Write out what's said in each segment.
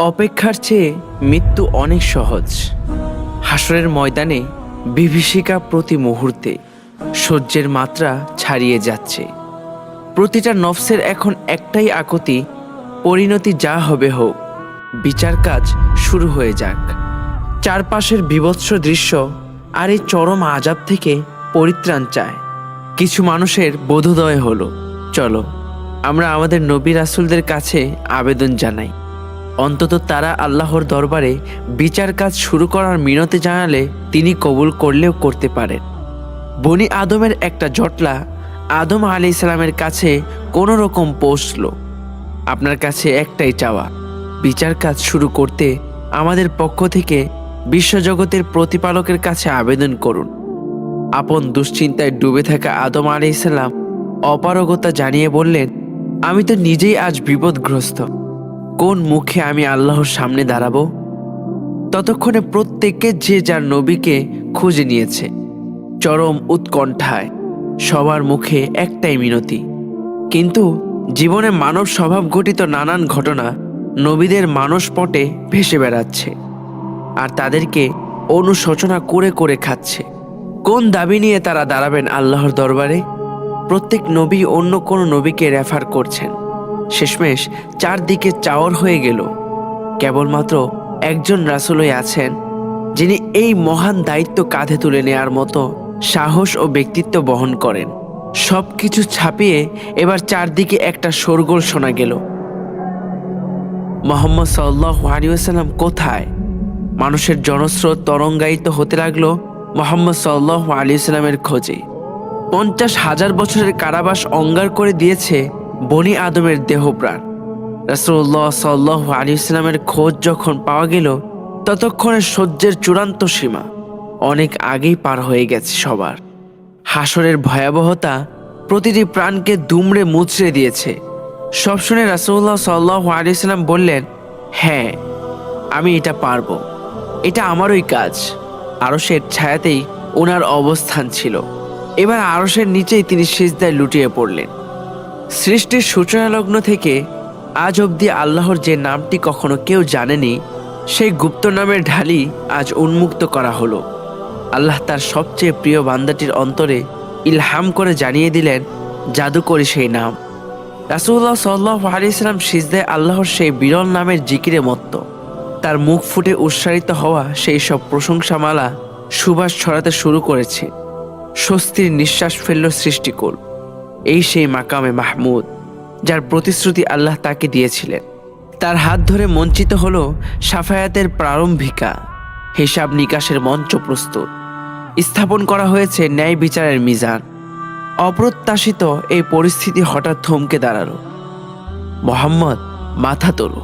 অপেক্ষার চেয়ে মৃত্যু অনেক সহজ। হাসরের ময়দানে বিভীষিকা প্রতি মুহূর্তে সহ্যের মাত্রা ছাড়িয়ে যাচ্ছে। প্রতিটা নফসের এখন একটাই আকতি, পরিণতি যা হবে হোক। বিচার কাজ শুরু হয়ে যাক। চারপাশের বিভৎস দৃশ্য আর এই চরম আজাব থেকে পরিত্রাণ চায়। কিছু মানুষের বোধোদয় হলো। চলো, আমরা আমাদের নবী রাসুলদের কাছে আবেদন জানাই। অন্তত তারা আল্লাহর দরবারে বিচার কাজ শুরু করার মিনতি জানালে তিনি কবুল করলেও করতে পারেন। বনি আদমের একটা জটলা আদম আলি ইসলামের কাছে কোনো রকম পৌঁছল। আপনার কাছে একটাই চাওয়া, বিচার কাজ শুরু করতে আমাদের পক্ষ থেকে বিশ্বজগতের প্রতিপালকের কাছে আবেদন করুন। আপন দুশ্চিন্তায় ডুবে থাকা আদম আলি ইসলাম অপারগতা জানিয়ে বললেন, আমি তো নিজেই আজ বিপদগ্রস্ত। কোন মুখে আমি আল্লাহর সামনে দাঁড়াবো? ততক্ষণে প্রত্যেকে যে যার নবীকে খুঁজে নিয়েছে, চরম উৎকণ্ঠায়, সবার মুখে একটাই মিনতি। কিন্তু জীবনে মানব স্বভাব ঘটিত নানান ঘটনা নবীদের মানসপটে ভেসে বেড়াচ্ছে আর তাদেরকে অনুশোচনা করে করে খাচ্ছে। কোন দাবি নিয়ে তারা দাঁড়াবেন আল্লাহর দরবারে? প্রত্যেক নবী অন্য কোনো নবীকে রেফার করছেন। শেষমেশ চারদিকে চাওয়ার হয়ে গেল। কেবলমাত্র একজন রাসুলই আছেন, যিনি এই মহান দায়িত্ব কাঁধে তুলে নেয়ার মতো সাহস ও ব্যক্তিত্ব বহন করেন। সব কিছু ছাপিয়ে এবার চারদিকে একটা শোরগোল শোনা গেল। মোহাম্মদ সাল্লাহ কোথায়? মানুষের জনস্রোত তরঙ্গায়িত হতে লাগল মোহাম্মদ সাল্লাহ আলিয়াল্লামের খোঁজে। পঞ্চাশ হাজার বছরের কারাবাস অঙ্গার করে দিয়েছে বনি আদমের দেহপ্রাণ। রাসুল্লাহ সাল্লাহ আলী ইসলামের খোঁজ যখন পাওয়া গেল, ততক্ষণে সহ্যের চূড়ান্ত সীমা অনেক আগেই পার হয়ে গেছে সবার। হাসরের ভয়াবহতা প্রতিটি প্রাণকে দুমড়ে মুচড়ে দিয়েছে। সব শুনে রাসুল্লাহ সাল্লাহ আলী ইসলাম বললেন হ্যাঁ আমি এটা পারব। এটা আমারই কাজ। আরসের ছায়াতেই ওনার অবস্থান ছিল। এবার আরসের নিচেই তিনি সিজদায় লুটিয়ে পড়লেন। সৃষ্টির সূচনা লগ্ন থেকে আজ অবধি আল্লাহর যে নামটি কখনো কেউ জানেনি, সেই গুপ্ত নামের ঢালি আজ উন্মুক্ত করা হলো। আল্লাহ তার সবচেয়ে প্রিয় বান্দাটির অন্তরে ইলহাম করে জানিয়ে দিলেন, জাদুকরি সেই নাম। রাসুল্লাহ সাল্লাহ আলিয়াল্লাম সিজদায় আল্লাহর সেই বিরল নামের জিকিরে মত্ত। তার মুখ ফুটে উৎসারিত হওয়া সেই সব প্রশংসামালা সুবাস ছড়াতে শুরু করেছে। স্বস্তির নিঃশ্বাস ফেলল সৃষ্টিকুল। এই সেই মাকামে মাহমুদ, যার প্রতিশ্রুতি আল্লাহ তাকে দিয়েছিলেন। তার হাত ধরে মঞ্চিত হল সাফায়াতের প্রারম্ভিকা, হিসাব নিকাশের মঞ্চ প্রস্তুত। স্থাপন করা হয়েছে ন্যায় বিচারের মিজান। অপ্রত্যাশিত এই পরিস্থিতি হঠাৎ থমকে দাঁড়াল। মোহাম্মদ, মাথা তোলো।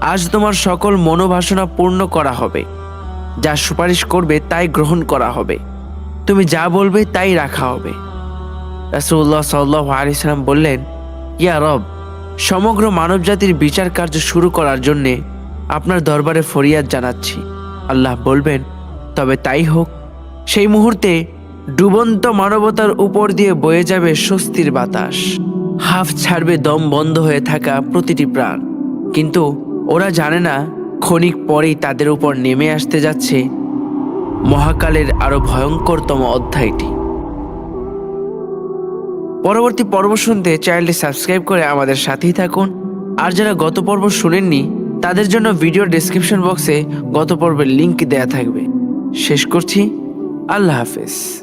আজ তোমার সকল মনোবাসনা পূর্ণ করা হবে। যা সুপারিশ করবে তাই গ্রহণ করা হবে। তুমি যা বলবে তাই রাখা হবে। রাসুল্লাহ সাল্লাহ আলিয়াল্লাম বললেন, ইয়া রব, সমগ্র মানবজাতির বিচার কার্য শুরু করার জন্যে আপনার দরবারে ফরিয়াদ জানাচ্ছি। আল্লাহ বলবেন, তবে তাই হোক, সেই মুহূর্তে ডুবন্ত মানবতার উপর দিয়ে বয়ে যাবে স্বস্তির বাতাস। হাফ ছাড়বে দম বন্ধ হয়ে থাকা প্রতিটি প্রাণ। কিন্তু ওরা জানে না, ক্ষণিক পরেই তাদের উপর নেমে আসতে যাচ্ছে মহাকালের আরও ভয়ঙ্করতম অধ্যায়টি। পরবর্তী পর্ব শুনতে চ্যানেলটি সাবস্ক্রাইব করে আমাদের সাথেই থাকুন। আর যারা গত পর্ব শুনেননি, তাদের জন্য ভিডিও ডিসক্রিপশন বক্সে গত পর্বের লিঙ্ক দেয়া থাকবে। শেষ করছি। আল্লাহ হাফেজ।